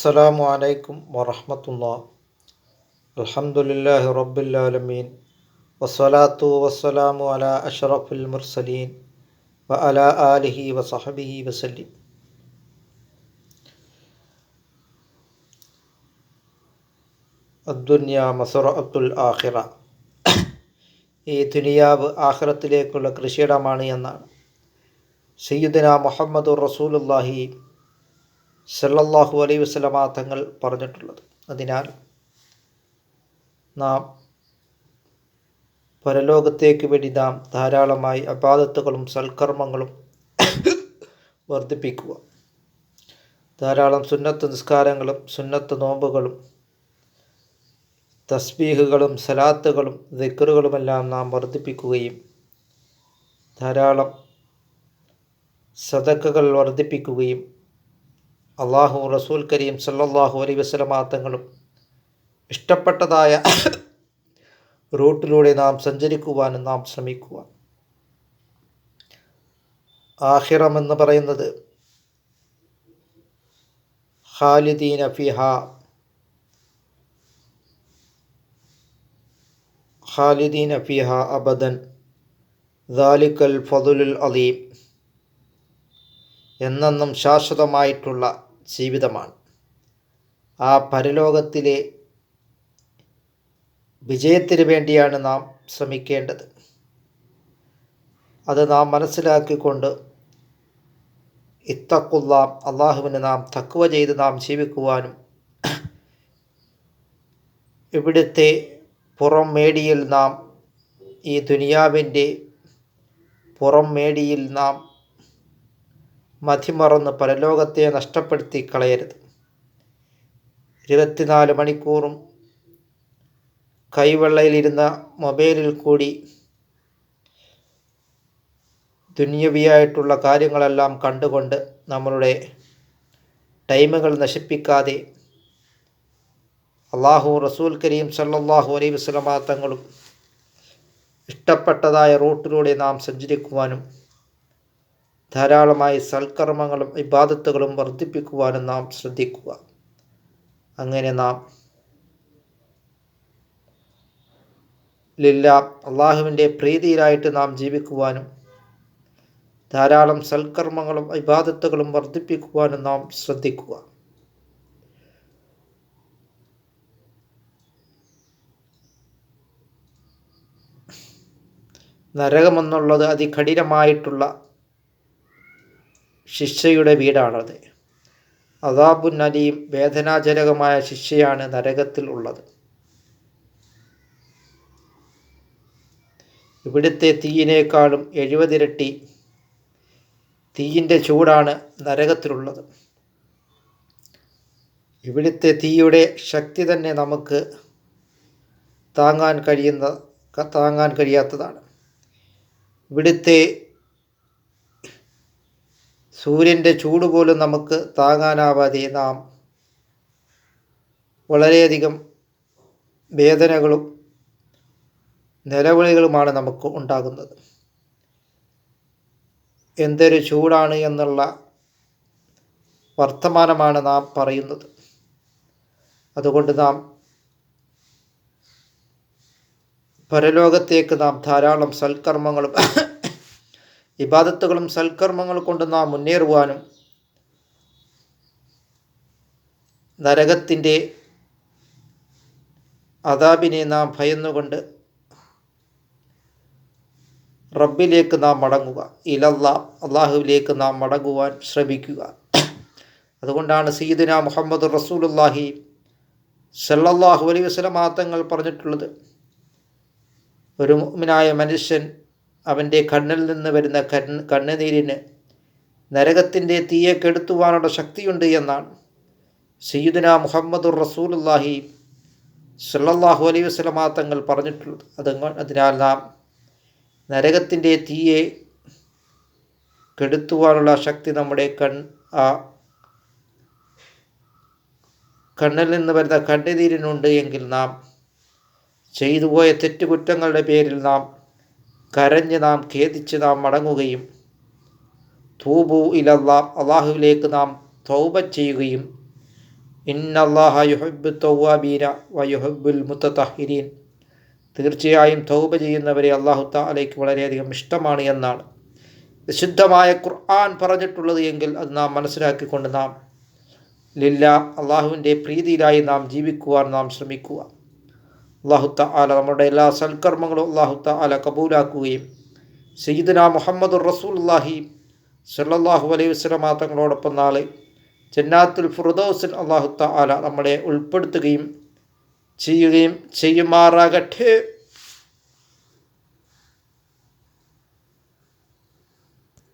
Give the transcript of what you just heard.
السلام عليكم ورحمة الله الحمد لله رب العالمين والصلاة والسلام على أشرف المرسلين وعلى آله وصحبه وسلم അദ്ദുന്യ മസറത്തുൽ ആഖിറ ഈ ദുനിയാവ് ആഖിറത്തിലേക്കുള്ള കൃഷിയിടമാണ് എന്നാണ് സയ്യിദന മുഹമ്മദ് റസൂലുല്ലാഹി സല്ലല്ലാഹു അലൈ വസല്ലമ തങ്ങൾ പറഞ്ഞിട്ടുള്ളത്. അതിനാൽ നാം പരലോകത്തേക്ക് വേണ്ടി നാം ധാരാളമായി അപാദത്തുകളും സൽക്കർമ്മങ്ങളും വർദ്ധിപ്പിക്കുക. ധാരാളം സുന്നത്ത് നിസ്കാരങ്ങളും സുന്നത്ത് നോമ്പുകളും തസ്ബീഹുകളും സലാത്തുകളും ദിക്കറുകളുമെല്ലാം നാം വർദ്ധിപ്പിക്കുകയും ധാരാളം സദക്കകൾ വർദ്ധിപ്പിക്കുകയും അള്ളാഹു റസൂൽ കരീം സല്ലാഹു അലൈ വസല്ലമ തങ്ങളും ഇഷ്ടപ്പെട്ടതായ റൂട്ടിലൂടെ നാം സഞ്ചരിക്കുവാനും നാം ശ്രമിക്കുക ആഹിറം എന്ന് പറയുന്നത് ഖാലിദീന ഫിഹ ഖാലിദീന ഫിഹ അബദൻ ദാലിക്കൽ ഫതുലുൽ അലീം എന്നെന്നും ശാശ്വതമായിട്ടുള്ള ജീവിതമാണ്. ആ പരലോകത്തിലെ വിജയത്തിന് വേണ്ടിയാണ് നാം ശ്രമിക്കേണ്ടത്. അത് നാം മനസ്സിലാക്കിക്കൊണ്ട് ഇത്തക്കുള്ള അള്ളാഹുവിന് നാം തക്കുവ ചെയ്ത് നാം ജീവിക്കുവാനും ഇവിടുത്തെ പുറം മേടിയിൽ നാം ഈ ദുനിയാവിന്റെ പുറം മേടിയിൽ നാം മതിമറന്ന് പരലോകത്തെ നഷ്ടപ്പെടുത്തി കളയരുത് ഇരുപത്തിനാല് മണിക്കൂറും കൈവെള്ളയിലിരുന്ന മൊബൈലിൽ കൂടി ദുന്യവിയായിട്ടുള്ള കാര്യങ്ങളെല്ലാം കണ്ടുകൊണ്ട് നമ്മളുടെ ടൈമുകൾ നശിപ്പിക്കാതെ അള്ളാഹു റസൂൽ കരീം സല്ലാഹു അലൈഹി വസല്ലമ തങ്ങളും ഇഷ്ടപ്പെട്ടതായ റൂട്ടിലൂടെ നാം സഞ്ചരിക്കുവാനും ധാരാളമായി സൽക്കർമ്മങ്ങളും ഇബാദത്തുകളും വർദ്ധിപ്പിക്കുവാനും നാം ശ്രദ്ധിക്കുക. അങ്ങനെ നാം ലില്ല അള്ളാഹുവിന്റെ പ്രീതിയിലായിട്ട് നാം ജീവിക്കുവാനും ധാരാളം സൽക്കർമ്മങ്ങളും ഇബാദത്തുകളും വർദ്ധിപ്പിക്കുവാനും നാം ശ്രദ്ധിക്കുക. നരകമെന്നുള്ളത് അതികഠിനമായിട്ടുള്ള ശിക്ഷയുടെ വീടാണത്. അതാബുൻ അലിയും വേദനാജനകമായ ശിക്ഷയാണ് നരകത്തിൽ ഉള്ളത്. ഇവിടുത്തെ തീയിനേക്കാളും എഴുപതിരട്ടി തീയിന്റെ ചൂടാണ് നരകത്തിലുള്ളത്. ഇവിടുത്തെ തീയുടെ ശക്തി തന്നെ നമുക്ക് താങ്ങാൻ കഴിയുന്ന താങ്ങാൻ കഴിയാത്തതാണ്. ഇവിടുത്തെ സൂര്യന്റെ ചൂട് പോലും നമുക്ക് താങ്ങാനാവാതെ നാം വളരെയധികം വേദനകളും നിലവിളികളുമാണ് നമുക്ക് ഉണ്ടാകുന്നത്. എന്തൊരു ചൂടാണ് എന്നുള്ള വർത്തമാനമാണ് നാം പറയുന്നത്. അതുകൊണ്ട് നാം പരലോകത്തേക്ക് നാം ധാരാളം സൽക്കർമ്മങ്ങളും ഇബാദത്തുകളും സൽക്കർമ്മങ്ങൾ കൊണ്ട് നാം മുന്നേറുവാനും നരകത്തിന്റെ അതാബിനെ നാം ഭയന്നുകൊണ്ട് റബ്ബിലേക്ക് നാം മടങ്ങുക. ഇലല്ല അള്ളാഹുവിലേക്ക് നാം മടങ്ങുവാൻ ശ്രമിക്കുക. അതുകൊണ്ടാണ് സീദന മുഹമ്മദ് റസൂലുല്ലാഹി സല്ലല്ലാഹു അലൈഹി വസല്ലം തങ്ങൾ പറഞ്ഞിട്ടുള്ളത്. ഒരു മുഅ്മിനായ മനുഷ്യൻ അവന്റെ കണ്ണിൽ നിന്ന് വരുന്ന കണ് കണ്ണുനീരിന് നരകത്തിന്റെ തീയെ കെടുത്തുവാനുള്ള ശക്തിയുണ്ട് എന്നാണ്. സയ്യിദുന മുഹമ്മദുർ റസൂലുല്ലാഹി സല്ലല്ലാഹു അലൈഹി വസ്ലമാ തങ്ങൾ പറഞ്ഞിട്ടുള്ളത്. അത് അതിനാൽ നാം നരകത്തിന്റെ തീയെ കെടുത്തുവാനുള്ള ശക്തി നമ്മുടെ കൺ ആ കണ്ണിൽ നിന്ന് വരുന്ന കണ്ണുനീരിനുണ്ട് എങ്കിൽ നാം ചെയ്തുപോയ തെറ്റുകുറ്റങ്ങളുടെ പേരിൽ നാം കരഞ്ഞ് നാം ഖേദിച്ച് നാം മടങ്ങുകയും തൂബു ഇലല്ലാം അള്ളാഹുവിലേക്ക് നാം തൗബ ചെയ്യുകയും ഇന്നല്ലാഹ യുഹബ് തൗവാബീന വ മുത്തഹിരീൻ തീർച്ചയായും തൗബ ചെയ്യുന്നവരെ അള്ളാഹു താലയ്ക്ക് വളരെയധികം ഇഷ്ടമാണ് എന്നാണ്. വിശുദ്ധമായ ഖുർആൻ പറഞ്ഞിട്ടുള്ളത് എങ്കിൽ അത് നാം മനസ്സിലാക്കിക്കൊണ്ട് നാം ലില്ല അള്ളാഹുവിന്റെ പ്രീതിയിലായി നാം ജീവിക്കുവാൻ നാം ശ്രമിക്കുക. അള്ളാഹു ആല നമ്മുടെ എല്ലാ സൽക്കർമ്മങ്ങളും അള്ളാഹുത്ത ആല കബൂലാക്കുകയും സയ്യിദന മുഹമ്മദ് റസൂൽല്ലാഹി സല്ലാഹു അലൈഹി വസ്ലമാ തങ്ങളോടൊപ്പം നാളെ ജന്നാത്തുൽ ഫുറുദോസിൻ അള്ളാഹുത്ത ആല നമ്മളെ ഉൾപ്പെടുത്തുകയും ചെയ്യുകയും ചെയ്യുമാറാകട്ടെ.